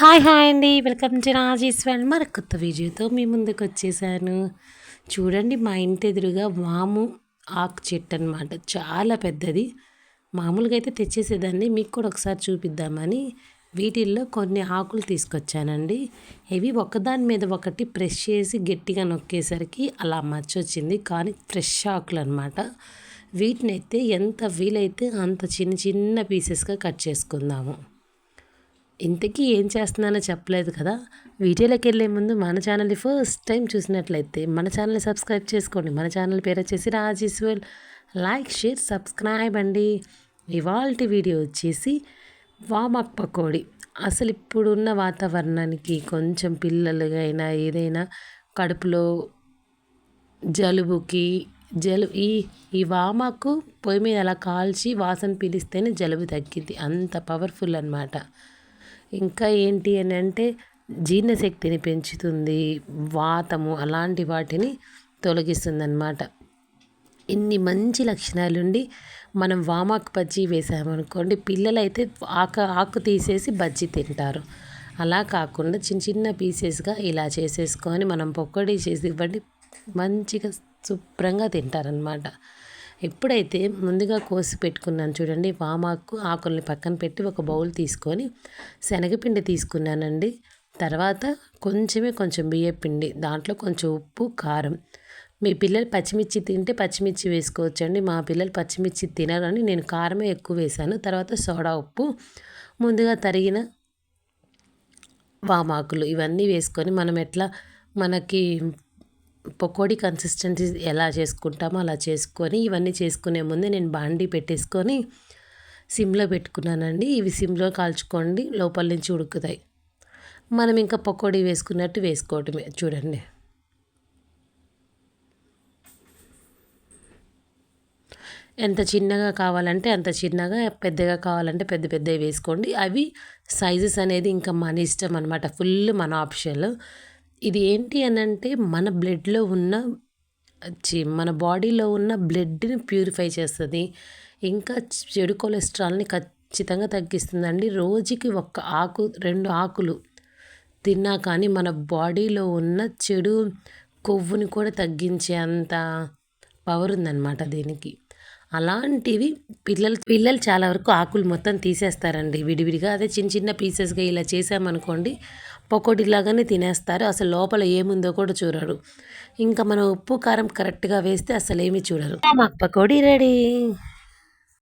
Hi hi అండి. Welcome to Rajeshwar. మరి కొత్త వీడియోతో మీ ముందుకు వచ్చేసాను. చూడండి మా ఇంటి ఎదురుగా వాము ఆకు చెట్టు అనమాట చాలా పెద్దది. మామూలుగా అయితే తెచ్చేసేదాన్ని. మీకు కూడా ఒకసారి చూపిద్దామని వీటిల్లో కొన్ని ఆకులు తీసుకొచ్చానండి. ఇవి ఒకదాని మీద ఒకటి ప్రెష్ చేసి గట్టిగా నొక్కేసరికి అలా మచ్చొచ్చింది. కానీ ఫ్రెష్ ఆకులు అనమాట వీటిని అయితే ఎంత వీలైతే అంత చిన్న చిన్న పీసెస్గా కట్ చేసుకుందాము. ఇంతకీ ఏం చేస్తున్నానో చెప్పలేదు కదా. వీడియోలోకి వెళ్ళే ముందు మన ఛానల్ని ఫస్ట్ టైం చూసినట్లయితే మన ఛానల్ని సబ్స్క్రైబ్ చేసుకోండి. మన ఛానల్ పేరు వచ్చేసి రాజేశ్వర్ లైక్ షేర్ సబ్స్క్రైబ్ అండి. ఇవాళ వీడియో వచ్చేసి వామక్ పకోడీ. అసలు ఇప్పుడున్న వాతావరణానికి కొంచెం పిల్లలుగా అయినా ఏదైనా కడుపులో జలుబుకి జలు ఈ ఈ వామాకు పొయ్యి మీద అలా కాల్చి వాసన పీలిస్తేనే జలుబు తగ్గింది అంత పవర్ఫుల్ అనమాట ఇంకా ఏంటి అని అంటే జీర్ణశక్తిని పెంచుతుంది వాతము అలాంటి వాటిని తొలగిస్తుంది అన్నమాట ఇన్ని మంచి లక్షణాలుండి మనం వామాకు బజ్జీ వేసామనుకోండి పిల్లలైతే ఆకు ఆకు తీసేసి బజ్జీ తింటారు. అలా కాకుండా చిన్న చిన్న పీసెస్గా ఇలా చేసేసుకొని మనం పొక్కడి చేసి ఇవ్వండి మంచిగా శుభ్రంగా తింటారనమాట ఎప్పుడైతే ముందుగా కోసి పెట్టుకున్నాను చూడండి వామాకు ఆకుల్ని పక్కన పెట్టి ఒక బౌల్ తీసుకొని శనగపిండి తీసుకున్నానండి. తర్వాత కొంచెమే కొంచెం బియ్య పిండి దాంట్లో కొంచెం ఉప్పు కారం. మీ పిల్లలు పచ్చిమిర్చి తింటే పచ్చిమిర్చి వేసుకోవచ్చండి. మా పిల్లలు పచ్చిమిర్చి తినరని నేను కారమే ఎక్కువ వేశాను. తర్వాత సోడా ఉప్పు ముందుగా తరిగిన వామాకులు ఇవన్నీ వేసుకొని మనం ఎట్లా మనకి పకోడీ కన్సిస్టెన్సీ ఎలా చేసుకుంటామో అలా చేసుకొని ఇవన్నీ చేసుకునే ముందే నేను బాండీ పెట్టేసుకొని సిమ్లో పెట్టుకున్నానండి. ఇవి సిమ్లో కాల్చుకోండి లోపల నుంచి ఉడుకుతాయి. మనం ఇంకా పకోడీ వేసుకున్నట్టు వేసుకోవటమే చూడండి. ఎంత చిన్నగా కావాలంటే అంత చిన్నగా పెద్దగా కావాలంటే పెద్ద పెద్దవి వేసుకోండి. అవి సైజెస్ అనేది ఇంకా మన ఇష్టం అనమాట ఫుల్ మన ఆప్షన్ ఇది ఏంటి అని అంటే మన బ్లడ్లో ఉన్న మన బాడీలో ఉన్న బ్లడ్ని ప్యూరిఫై చేస్తుంది. ఇంకా చెడు కొలెస్ట్రాల్ని ఖచ్చితంగా తగ్గిస్తుందండి. రోజుకి ఒక్క ఆకు రెండు ఆకులు తిన్నా కానీ మన బాడీలో ఉన్న చెడు కొవ్వుని కూడా తగ్గించే అంత పవర్ ఉందన్నమాట దీనికి. అలాంటివి పిల్లలు పిల్లలు చాలా వరకు ఆకులు మొత్తం తీసేస్తారండి విడివిడిగా. అదే చిన్న చిన్న పీసెస్గా ఇలా చేసామనుకోండి పకోడీలాగానే తినేస్తారు. అసలు లోపల ఏముందో కూడా చూడరు. ఇంకా మనం ఉప్పు కారం కరెక్ట్గా వేస్తే అసలు ఏమీ చూడరు. మాకు పకోడీ రెడీ.